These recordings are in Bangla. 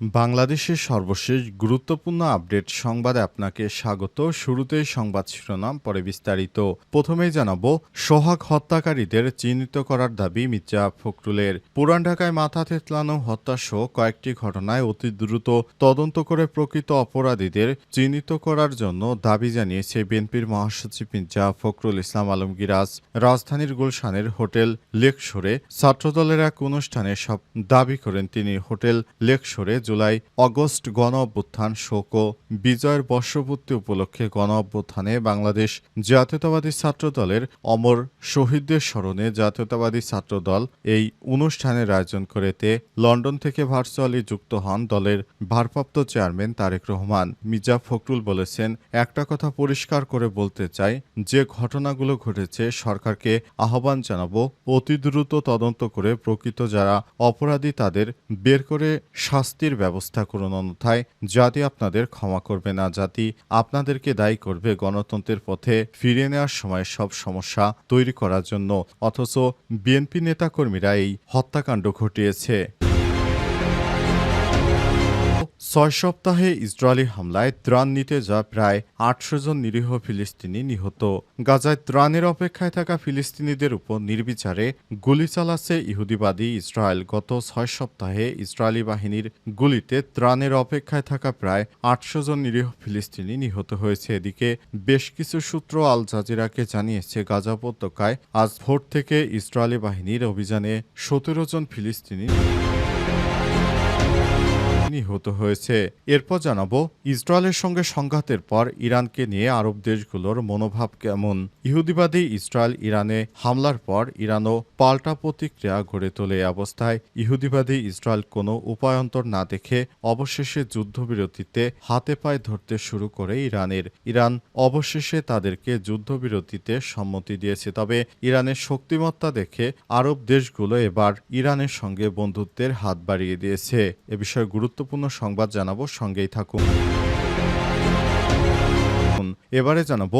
বাংলাদেশের সর্বশেষ গুরুত্বপূর্ণ আপডেট সংবাদে আপনাকে স্বাগত। শুরুতেই সংবাদ শিরোনাম, পরে বিস্তারিত। প্রথমেই জানাব, সোহাগ হত্যাকারীদের চিহ্নিত করার দাবি মির্জা ফখরুলের। পুরান ঢাকায় মাথা থেতলানো হত্যাসহ কয়েকটি ঘটনায় অতি দ্রুত তদন্ত করে প্রকৃত অপরাধীদের চিহ্নিত করার জন্য দাবি জানিয়েছে বিএনপির মহাসচিব মির্জা ফখরুল ইসলাম আলমগীর। আজ রাজধানীর গুলশানের হোটেল লেকশোরে ছাত্রদলের এক অনুষ্ঠানে সব দাবি করেন তিনি। হোটেল লেকশোরে জুলাই অগস্ট গণ অভ্যুত্থান শোক ও বিজয়ের বর্ষপূর্তি উপলক্ষে গণ অভ্যুত্থানে বাংলাদেশ জাতীয়তাবাদী ছাত্রদলের অমর শহীদদের স্মরণে জাতীয়তাবাদী ছাত্রদল এই অনুষ্ঠানের আয়োজন করেতে লন্ডন থেকে ভার্চুয়ালি যুক্ত হন দলের ভারপ্রাপ্ত চেয়ারম্যান তারেক রহমান। মির্জা ফখরুল বলেছেন, একটা কথা পরিষ্কার করে বলতে চাই, যে ঘটনাগুলো ঘটেছে সরকারকে আহ্বান জানাব, অতি দ্রুত তদন্ত করে প্রকৃত যারা অপরাধী তাদের বের করে শাস্তির ব্যবস্থা করুন অন্যথায় জাতি আপনাদের ক্ষমা করবে না। জাতি আপনাদেরকে দায়ী করবে গণতন্ত্রের পথে ফিরিয়ে নেওয়ার সময় সব সমস্যা তৈরি করার জন্য। অথচ বিএনপি নেতাকর্মীরা এই হত্যাকাণ্ড ঘটিয়েছে। ছয় সপ্তাহে ইসরায়েলি হামলায় ত্রাণ নিতে যা প্রায় আটশো জন নিরীহ ফিলিস্তিনি নিহত। গাজায় ত্রাণের অপেক্ষায় থাকা ফিলিস্তিনিদের উপর নির্বিচারে গুলি চালাচ্ছে ইহুদিবাদী ইসরায়েল। গত ছয় সপ্তাহে ইসরায়েলি বাহিনীর গুলিতে ত্রাণের অপেক্ষায় থাকা প্রায় আটশো জন নিরীহ ফিলিস্তিনি নিহত হয়েছে। এদিকে বেশ কিছু সূত্র আল জাজিরাকে জানিয়েছে, গাজা উপত্যকায় আজ ভোর থেকে ইসরায়েলি বাহিনীর অভিযানে সতেরো জন ফিলিস্তিনি নিহত হয়েছে। এরপর জানাব, ইসরায়েলের সঙ্গে সংঘাতের পর ইরানকে নিয়ে আরব দেশগুলোর মনোভাব কেমন? ইহুদিবাদী ইসরায়েল ইরানে হামলার পর ইরানও পাল্টা প্রতিক্রিয়া গড়ে তোলে অবস্থায়। ইহুদিবাদী ইসরায়েল কোনো উপায়ন্তর না দেখে অবশেষে যুদ্ধবিরতিতে হাতে পায়ে ধরতে শুরু করে ইরানের। ইরান অবশেষে তাদেরকে যুদ্ধবিরতিতে সম্মতি দিয়েছে। তবে ইরানের শক্তিমত্তা দেখে আরব দেশগুলো এবার ইরানের সঙ্গে বন্ধুত্বের হাত বাড়িয়ে দিয়েছে। এ বিষয়ে গুরুত্বপূর্ণ সংবাদ জানাব সঙ্গেই থাকুন। এবারে জানাব,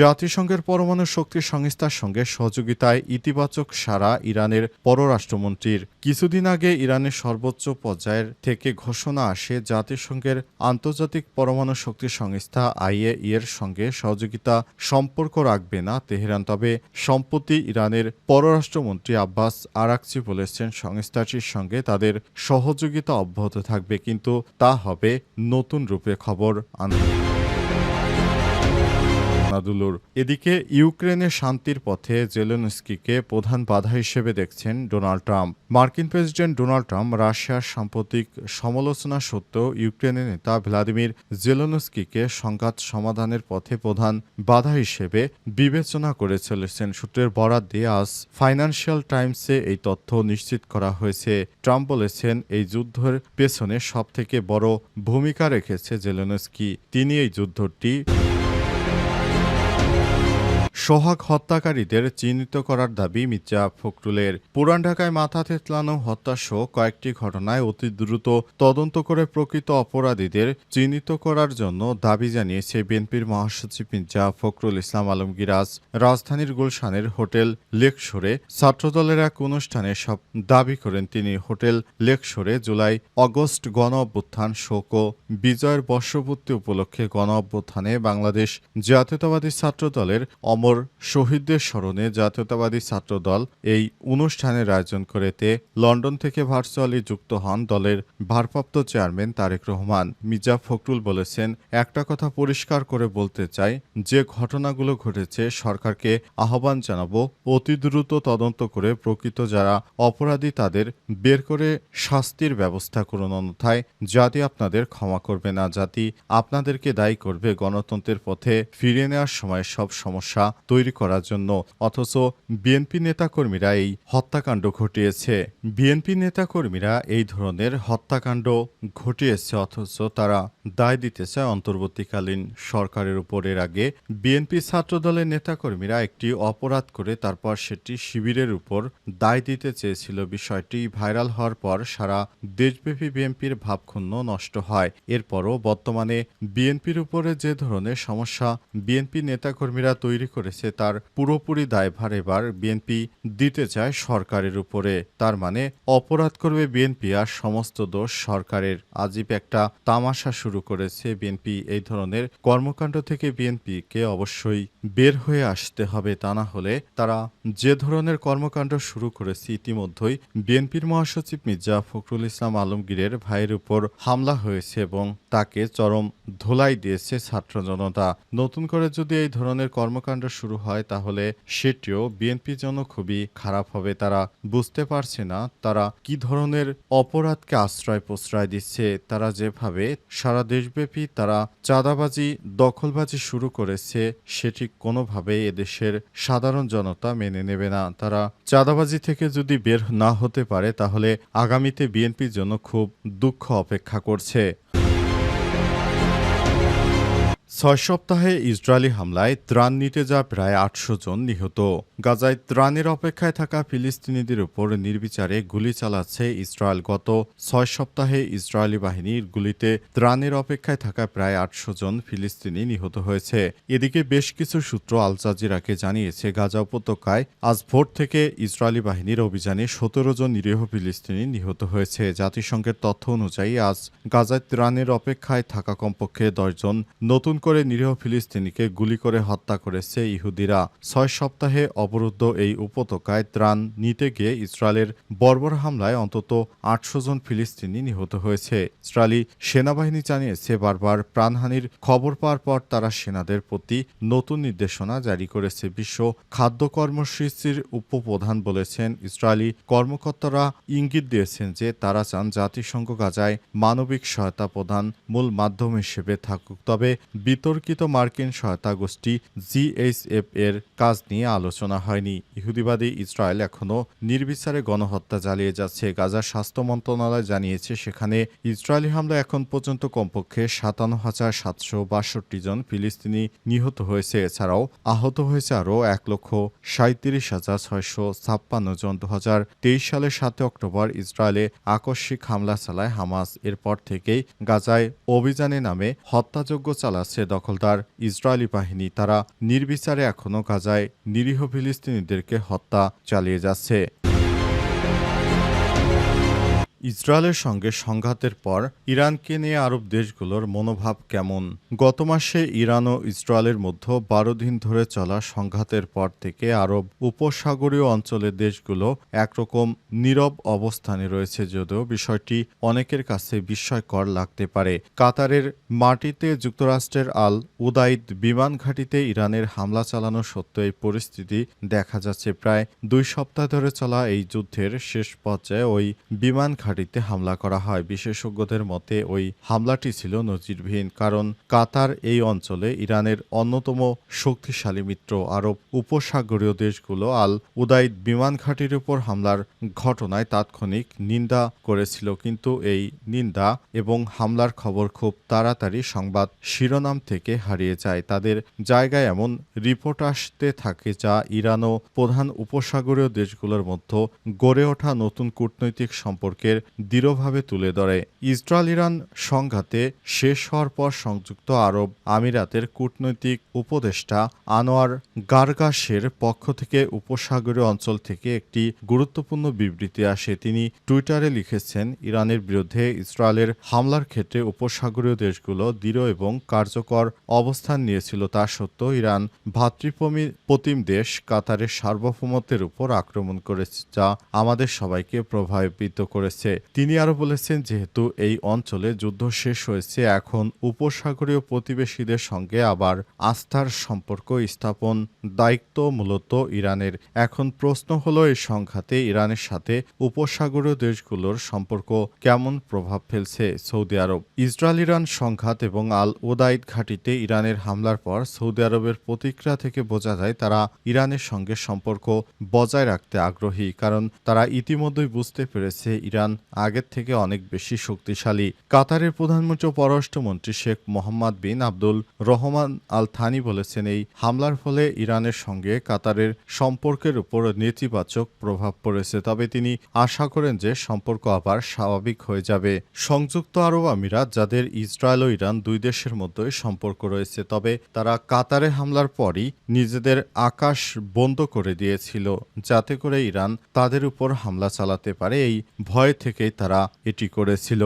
জাতিসংঘের পরমাণু শক্তি সংস্থার সঙ্গে সহযোগিতায় ইতিবাচক সারা ইরানের পররাষ্ট্রমন্ত্রীর। কিছুদিন আগে ইরানের সর্বোচ্চ পর্যায়ের থেকে ঘোষণা আসে জাতিসংঘের আন্তর্জাতিক পরমাণু শক্তি সংস্থা আইএ এর সঙ্গে সহযোগিতা সম্পর্ক রাখবে না তেহরান, তবে সম্প্রতি ইরানের পররাষ্ট্রমন্ত্রী আব্বাস আরাকচি বলেছেন, সংস্থাটির সঙ্গে তাদের সহযোগিতা অব্যাহত থাকবে, কিন্তু তা হবে নতুন রূপে খবর আন নাদুলুর এদিকে ইউক্রেনের শান্তির পথে জেলেনস্কিকে প্রধান বাধা হিসেবে দেখছেন ডোনাল্ড ট্রাম্প। মার্কিন প্রেসিডেন্ট ডোনাল্ড ট্রাম্প রাশিয়ার সাম্প্রতিক সমালোচনা সত্ত্বেও ইউক্রেনের নেতা ভ্লাদিমির জেলেনস্কিকে সংঘাত সমাধানের পথে প্রধান বাধা হিসেবে বিবেচনা করে চলেছেন সূত্রের বরাত দিয়ে আজ ফাইন্যান্সিয়াল টাইমসে এই তথ্য নিশ্চিত করা হয়েছে। ট্রাম্প বলেছেন, এই যুদ্ধের পেছনে সবথেকে বড় ভূমিকা রেখেছে জেলেনস্কি। তিনি এই যুদ্ধটি সোহাগ হত্যাকারীদের চিহ্নিত করার দাবি মির্জা ফখরুলের। পুরান ঢাকায় মাথা থেতলানো হত্যাসহ কয়েকটি ঘটনায় অতি দ্রুত তদন্ত করে প্রকৃত অপরাধীদের চিহ্নিত করার জন্য দাবি জানিয়েছে বিএনপির মহাসচিব মির্জা ফখরুল ইসলাম আলমগীর রাজধানীর গুলশানের হোটেল লেকশোরে ছাত্রদলের এক অনুষ্ঠানে সব দাবি করেন তিনি। হোটেল লেকশোরে জুলাই অগস্ট গণ অভ্যুত্থান শোক ও বিজয়ের বর্ষপূর্তি উপলক্ষে গণ অভ্যুত্থানে বাংলাদেশ জাতীয়তাবাদী ছাত্রদলের অমর শহীদদের স্মরণে জাতীয়তাবাদী ছাত্রদল এই অনুষ্ঠানের আয়োজন করেতে লন্ডন থেকে ভার্চুয়ালি যুক্ত হন দলের ভারপ্রাপ্ত চেয়ারম্যান তারেক রহমান। মির্জা ফখরুল বলেছেন, একটা কথা পরিষ্কার করে বলতে চাই, যে ঘটনাগুলো ঘটেছে সরকারকে আহ্বান জানাব, অতি দ্রুত তদন্ত করে প্রকৃত যারা অপরাধী তাদের বের করে শাস্তির ব্যবস্থা করুন। অন্যথায় জাতি আপনাদের ক্ষমা করবে না। জাতি আপনাদেরকে দায়ী করবে। গণতন্ত্রের পথে ফিরিয়ে নেওয়ার সময় সব সমস্যা তৈরি করার জন্য, অথচ বিএনপি নেতাকর্মীরা এই হত্যাকাণ্ড ঘটিয়েছে। বিএনপি নেতাকর্মীরা এই ধরনের হত্যাকাণ্ড ঘটিয়েছে, অথচ তারা দায় দিতে চায় অন্তর্বর্তীকালীন সরকারের উপর। এর আগে বিএনপি ছাত্রদলের নেতাকর্মীরা একটি অপরাধ করে তারপর সেটি শিবিরের উপর দায় দিতে চেয়েছিল। বিষয়টি ভাইরাল হওয়ার পর সারা দেশব্যাপী বিএনপির ভাবক্ষুণ্ণ নষ্ট হয়। এরপরও বর্তমানে বিএনপির উপরে যে ধরনের সমস্যা বিএনপি নেতাকর্মীরা তৈরি করে করেছে তার পুরোপুরি দায়ভার এবার বিএনপি দিতে চায় সরকারের উপরে। তার মানে অপরাধ করবে বিএনপি আর সমস্ত দোষ সরকারের। আজীব একটা তামাশা শুরু করেছে বিএনপি এই ধরনের কর্মকাণ্ড থেকে বিএনপিকে অবশ্যই বের হয়ে আসতে হবে। তা না হলে তারা যে ধরনের কর্মকাণ্ড শুরু করেছে ইতিমধ্যেই বিএনপির মহাসচিব মির্জা ফখরুল ইসলাম আলমগীরের ভাইয়ের উপর হামলা হয়েছে এবং তাকে চরম ধোলাই দিয়েছে ছাত্র জনতা। নতুন করে যদি এই ধরনের কর্মকাণ্ড শুরু হয় তাহলে সেটিও বিএনপির জন্য খুবই খারাপ হবে। তারা বুঝতে পারছে না তারা কি ধরনের অপরাধকে আশ্রয় প্রশ্রয় দিচ্ছে। তারা যেভাবে সারা দেশব্যাপী তারা চাঁদাবাজি, দখলবাজি শুরু করেছে, সেটি কোনোভাবেই এদেশের সাধারণ জনতা মেনে নেবে না। তারা চাঁদাবাজি থেকে যদি বের না হতে পারে, তাহলে আগামীতে বিএনপির জন্য খুব দুঃখ অপেক্ষা করছে। ছয় সপ্তাহে ইসরায়েলি হামলায় ত্রাণ নিতে যা প্রায় আটশো জন নিহত। গাজায় ত্রাণের অপেক্ষায় থাকা ফিলিস্তিনিদের উপর নির্বিচারে গুলি চালাচ্ছে ইসরায়েল। গত ছয় সপ্তাহে ইসরায়েলি বাহিনীর গুলিতে ত্রাণের অপেক্ষায় থাকা প্রায় আটশো জন ফিলিস্তিনি নিহত হয়েছে। এদিকে বেশ কিছু সূত্র আল জাজিরাকে জানিয়েছে, গাজা উপত্যকায় আজ ভোর থেকে ইসরায়েলি বাহিনীর অভিযানে সতেরো জন নিরীহ ফিলিস্তিনি নিহত হয়েছে। জাতিসংঘের তথ্য অনুযায়ী আজ গাজায় ত্রাণের অপেক্ষায় থাকা কমপক্ষে দশজন নতুন করে নিরীহ ফিলিস্তিনিকে গুলি করে হত্যা করেছে ইহুদিরা। ছয় সপ্তাহে অবরুদ্ধ এই উপত্যকায় ত্রাণ নিতে গিয়ে ইসরায়েলের বর্বর হামলায় অন্তত আটশো জন ফিলিস্তিনি নিহত হয়েছে। ইসরায়েলি সেনাবাহিনী জানিয়েছে, বারবার প্রাণহানির খবর পাওয়ার পর তারা সেনাদের প্রতি নতুন নির্দেশনা জারি করেছে, বিশ্ব খাদ্য কর্মসূচির উপপ্রধান বলেছেন। ইসরায়েলি কর্মকর্তারা ইঙ্গিত দিয়েছেন যে তারা চান জাতিসংঘ গাজায় মানবিক সহায়তা প্রদান মূল মাধ্যম হিসেবে থাকুক। তবে বিতর্কিত মার্কিন সহায়তা গোষ্ঠী জিএইচএফ এর কাজ নিয়ে আলোচনা হয়নি। ইহুদিবাদী ইসরায়েল এখনও নির্বিচারে গণহত্যা চালিয়ে যাচ্ছে। গাজার স্বাস্থ্য মন্ত্রণালয় জানিয়েছে, সেখানে ইসরায়েলি হামলা এখন পর্যন্ত কমপক্ষে সাতান্ন হাজার সাতশো বাষট্টি জন ফিলিস্তিনি নিহত হয়েছে। এছাড়াও আহত হয়েছে আরও এক লক্ষ সাঁত্রিশ হাজার ছয়শো ছাপ্পান্ন জন। দু হাজার তেইশ সালের সাতে অক্টোবর ইসরায়েলে আকস্মিক হামলা চালায় হামাস। এরপর থেকেই গাজায় অভিযানে নামে হত্যাযজ্ঞ চালাচ্ছে দখলদার ইসরায়েলি বাহিনী। তারা নির্বিচারে এখনও গাজায় নিরীহ ফিলিস্তিনিদেরকে হত্যা চালিয়ে যাচ্ছে। ইসরায়েলের সঙ্গে সংঘাতের পর ইরানকে নিয়ে আরব দেশগুলোর মনোভাব কেমন? গত মাসে ইরান ও ইসরায়েলের মধ্যে বারো দিন ধরে চলা সংঘাতের পর থেকে আরব উপসাগরীয় অঞ্চলের দেশগুলো একরকম নীরব অবস্থানে রয়েছে যদিও বিষয়টি অনেকের কাছে বিস্ময়কর লাগতে পারে। কাতারের মাটিতে যুক্তরাষ্ট্রের আল উদাইদ বিমান ঘাঁটিতে ইরানের হামলা চালানো সত্ত্বেও এই পরিস্থিতি দেখা যাচ্ছে। প্রায় দুই সপ্তাহ ধরে চলা এই যুদ্ধের শেষ পর্যায়ে ওই বিমান ঘাঁটিতে হামলা করা হয়। বিশেষজ্ঞদের মতে, ওই হামলাটি ছিল নজিরবিহীন, কারণ কাতার এই অঞ্চলে ইরানের অন্যতম শক্তিশালী মিত্র আরব উপসাগরীয় দেশগুলো আল উদাইদ বিমান ঘাঁটির উপর হামলার ঘটনায় তাৎক্ষণিক নিন্দা করেছিল। কিন্তু এই নিন্দা এবং হামলার খবর খুব তাড়াতাড়ি সংবাদ শিরোনাম থেকে হারিয়ে যায়। তাদের জায়গায় এমন রিপোর্ট আসতে থাকে যা ইরান ও প্রধান উপসাগরীয় দেশগুলোর মধ্যে গড়ে ওঠা নতুন কূটনৈতিক সম্পর্কের দৃঢ়ভাবে তুলে ধরে। ইসরায়েল ইরান সংঘাতে শেষ হওয়ার পর সংযুক্ত আরব আমিরাতের কূটনৈতিক উপদেষ্টা আনোয়ার গার্গাসের পক্ষ থেকে উপসাগরীয় অঞ্চল থেকে একটি গুরুত্বপূর্ণ বিবৃতি আসে। তিনি টুইটারে লিখেছেন, ইরানের বিরুদ্ধে ইসরায়েলের হামলার ক্ষেত্রে উপসাগরীয় দেশগুলো দৃঢ় এবং কার্যকর অবস্থান নিয়েছিল। তা সত্ত্বেও ইরান ভাতৃপ্রমি প্রতিম দেশ কাতারের সার্বভৌমত্বের উপর আক্রমণ করেছে, যা আমাদের সবাইকে প্রভাবিত করেছে। তিনি আরও বলেছেন, যেহেতু এই অঞ্চলে যুদ্ধ শেষ হয়েছে, এখন উপসাগরীয় প্রতিবেশীদের সঙ্গে আবার আস্থার সম্পর্ক স্থাপন দায়িত্ব মূলত ইরানের। এখন প্রশ্ন হলো, এই সংঘাতে ইরানের সাথে উপসাগরীয় দেশগুলোর সম্পর্ক কেমন প্রভাব ফেলছে? সৌদি আরব। ইসরায়েল ইরান সংঘাত এবং আল ওদাইদ ঘাঁটিতে ইরানের হামলার পর সৌদি আরবের প্রতিক্রিয়া থেকে বোঝা যায়, তারা ইরানের সঙ্গে সম্পর্ক বজায় রাখতে আগ্রহী, কারণ তারা ইতিমধ্যেই বুঝতে পেরেছে, ইরান আগের থেকে অনেক বেশি শক্তিশালী। কাতারের প্রধানমন্ত্রী পররাষ্ট্রমন্ত্রী Sheikh Mohammed bin Abdul Rahman Al Thani বলেছেন, এই হামলার ফলে ইরানের সঙ্গে কাতারের সম্পর্কের উপর নেতিবাচক প্রভাব পড়েছে। তবে তিনি আশা করেন যে সম্পর্ক আবার স্বাভাবিক হয়ে যাবে। সংযুক্ত আরব আমিরাত, যাদের ইসরায়েল ও ইরান দুই দেশের মধ্যে সম্পর্ক রয়েছে, তবে তারা কাতারে হামলার পরই নিজেদের আকাশ বন্ধ করে দিয়েছিল, যাতে করে ইরান তাদের উপর হামলা চালাতে পারে। এই ভয় থেকেই তারা এটি করেছিল।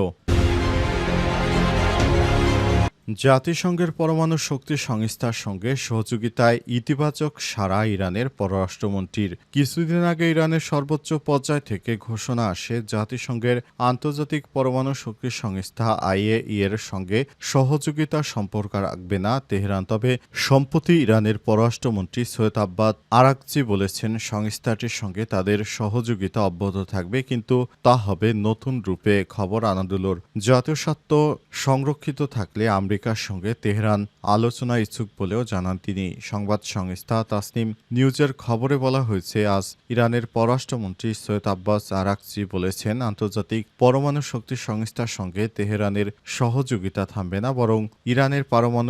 জাতিসংঘের পরমাণু শক্তি সংস্থার সঙ্গে সহযোগিতায় ইতিবাচক সারা ইরানের পররাষ্ট্রমন্ত্রীর। কিছুদিন আগে ইরানের সর্বোচ্চ পর্যায় থেকে ঘোষণা আসে জাতিসংঘের আন্তর্জাতিক পরমাণু শক্তি সংস্থা আইএই এর সঙ্গে সহযোগিতার সম্পর্ক রাখবে না তেহরান। তবে সম্প্রতি ইরানের পররাষ্ট্রমন্ত্রী সৈয়দ আব্বাদ আরাকচি বলেছেন, সংস্থাটির সঙ্গে তাদের সহযোগিতা অব্যাহত থাকবে, কিন্তু তা হবে নতুন রূপে খবর আনাদুলোর। জাতীয় স্বার্থ সংরক্ষিত থাকলে আমেরিকার সঙ্গে তেহরান আলোচনা ইচ্ছুক বলেও জানান তিনি। সংবাদ সংস্থা তাসনিম নিউজের খবরে বলা হয়েছে, আজ ইরানের পররাষ্ট্রমন্ত্রী সৈয়দ আব্বাস আরাকচি বলেছেন, আন্তর্জাতিক পরমাণু শক্তি সংস্থার সঙ্গে তেহরানের সহযোগিতা থামবে না, বরং ইরানের পারমাণবিক